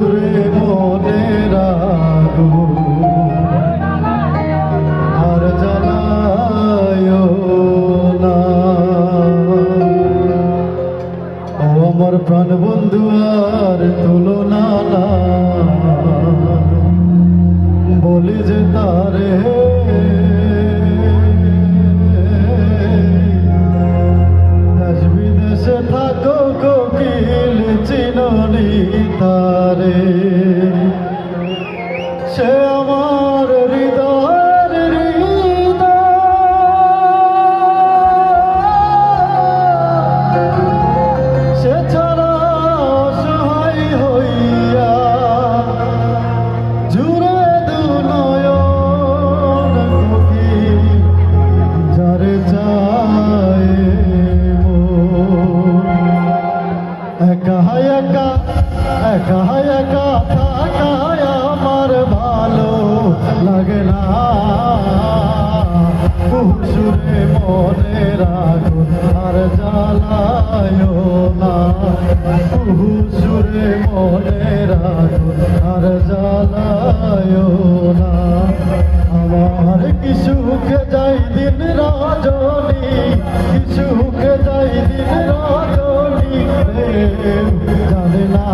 সুরে মনে রাখো আর জ্বালায় না ও আমার তুলনা না বলি যে তারে দেশ বিদেশে থাকো কোকিল চিননি সে আমার হৃদয়ের হৃদয় সে ছাড়া অসহায় হইয়া জুড়ে দু নয়ন কবি যারে মন। একা একা একা একা সুরে মনে রাখো, আর জ্বালায় না। সুরে মনে রাখো, আর জ্বালায় না। আমার কি সুখে যাই দিন রজনী, কি সুখে যাই দিন রজনী জানে না